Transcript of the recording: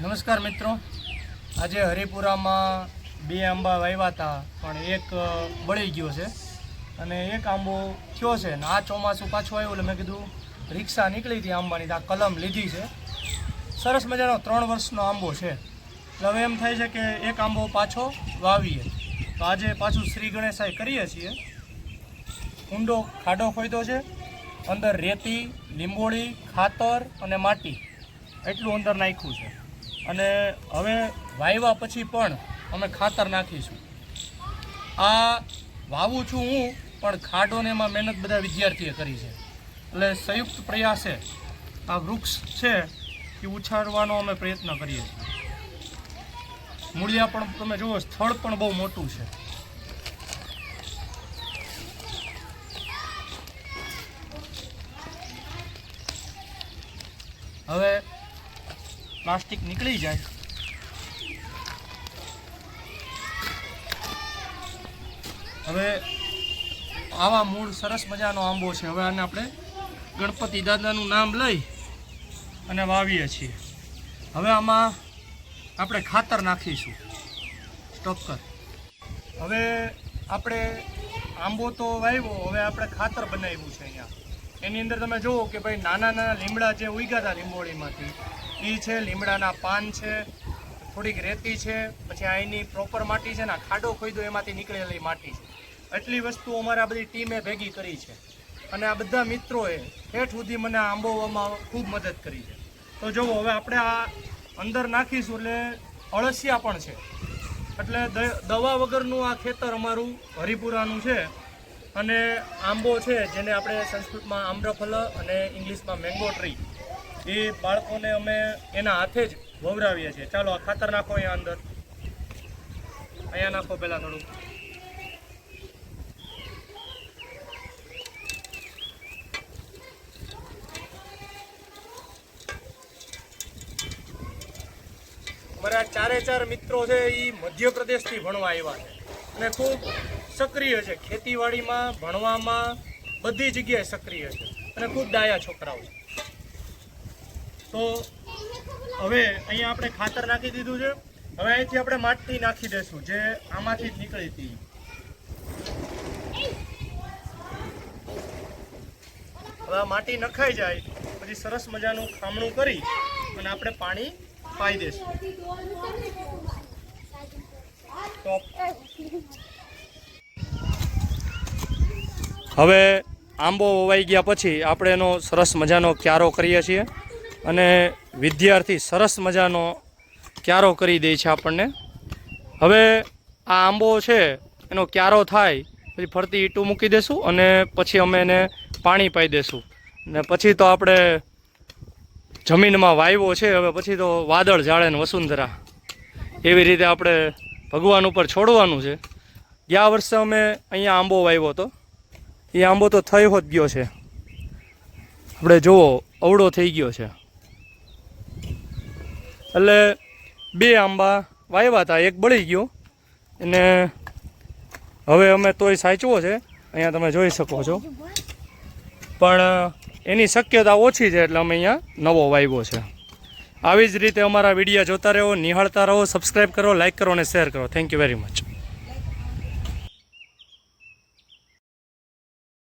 નમસ્કાર મિત્રો. આજે હરિપુરામાં બે આંબા વાવ્યા હતા પણ એક બળી ગયો છે. અને એક આંબો થયો છે ને આ ચોમાસું પાછું આવ્યું એટલે મેં કીધું રિક્ષા નીકળી હતી આંબાની, આ કલમ લીધી છે. સરસ મજાનો ત્રણ વર્ષનો આંબો છે. એટલે હવે એમ થાય છે કે એક આંબો પાછો વાવીએ. તો આજે પાછું શ્રી ગણેશાય કરીએ છીએ. ઊંડો ખાડો ખોદ્યો છે. અંદર રેતી, લીંબોળી, ખાતર અને માટી. એટલું અંદર નાખ્યું છે. અને હવે વાવ્યા પછી પણ અમે ખાતર નાખીશું. આ વાવું છું હું, પણ ખાડોને એમાં મહેનત બધા વિદ્યાર્થીએ કરી છે. એટલે સંયુક્ત પ્રયાસે આ વૃક્ષ છે એ ઉછાળવાનો અમે પ્રયત્ન કરીએ છીએ. મૂળિયા પણ તમે જુઓ, સ્થળ પણ બહુ મોટું છે. હવે પ્લાસ્ટિક નીકળી જાય. હવે આવા મૂળ સરસ મજાનો આંબો છે. હવે આને આપણે ગણપતિ દાદાનું નામ લઈ અને વાવીએ છીએ. હવે આમાં આપણે ખાતર નાખીશું. સ્ટોપ કર. હવે આપણે આંબો તો વાવ્યો, હવે આપણે ખાતર બનાવ્યું છે અહીંયા. એની અંદર તમે જુઓ કે ભાઈ નાના નાના લીમડા જે ઉગ્યા હતા લીંબોળીમાંથી એ છે, લીમડાના પાન છે, થોડીક રેતી છે, પછી અહીંની પ્રોપર માટી છે ને ખાડો ખોઈદો એમાંથી નીકળેલી માટી છે. એટલી વસ્તુ અમારે આ બધી ટીમે ભેગી કરી છે. અને આ બધા મિત્રોએ ઠેઠ સુધી મને આંબોવામાં ખૂબ મદદ કરી છે. તો જુઓ, હવે આપણે આ અંદર નાખીશું એટલે અળસિયા પણ છે. એટલે દવા વગરનું આ ખેતર અમારું હરિપુરાનું છે. અને આંબો છે જેને આપણે સંસ્કૃતમાં આમ્રફલ અને ઇંગ્લિશમાં મેંગો ટ્રી એ બાળકોને અમે એના હાથે જ વવરાવીએ છીએ. ચાલો, આ ખાતર નાખો અહીંયા અંદર. અહીંયા નાખો પહેલાં થોડું અમારા ચારે ચાર મિત્રો છે એ મધ્યપ્રદેશથી ભણવા આવ્યા છે. અને ખૂબ સક્રિય છે. ખેતીવાડીમાં, ભણવામાં, બધી જગ્યાએ સક્રિય છે. અને ખૂબ ડાયા છોકરાઓ છે. તો હવે અહીંયા આપણે ખાતર નાખી દીધું છે. હવે અહીંથી આપણે માટી નાખી દઈશું જે આમાંથી જ નીકળી હતી. હવે માટી નખાઈ જાય, પછી સરસ મજાનું ખામણું કરી અને આપણે પાણી પાઈ દઈશું તો હવે આંબો વવાઈ ગયા પછી આપણે એનો સરસ મજાનો ક્યારો કરીએ છીએ અને વિદ્યાર્થી સરસ મજાનો ક્યારો કરી દે છે આપણને. હવે આ આંબો છે, એનો ક્યારો થાય, પછી ફરતી ઈંટું મૂકી દેશું અને પછી અમે એને પાણી પાઈ દેશું. ને પછી તો આપણે જમીનમાં વાવ્યો છે, હવે પછી તો વાદળ જાળે ને વસુંધરા. એવી રીતે આપણે ભગવાન ઉપર છોડવાનું છે. ગયા વર્ષે અમે અહીંયા આંબો વાવ્યો હતો. એ આંબો તો થઈ હોત ગયો છે. આપણે જુઓ અવળો થઈ ગયો છે. એટલે બે આંબા વાવ્યા હતા, એક બળી ગયો. અને હવે અમે તોય સાચવો છે. અહીંયા તમે જોઈ શકો છો. પણ, એની શક્યતા ઓછી છે એટલે અમે અહીંયા નવો વાવ્યો છે. આવી જ રીતે અમારા વીડિયો જોતા રહો, નિહાળતા રહો સબસ્ક્રાઈબ કરો લાઈક કરો અને શેર કરો. Thank you very much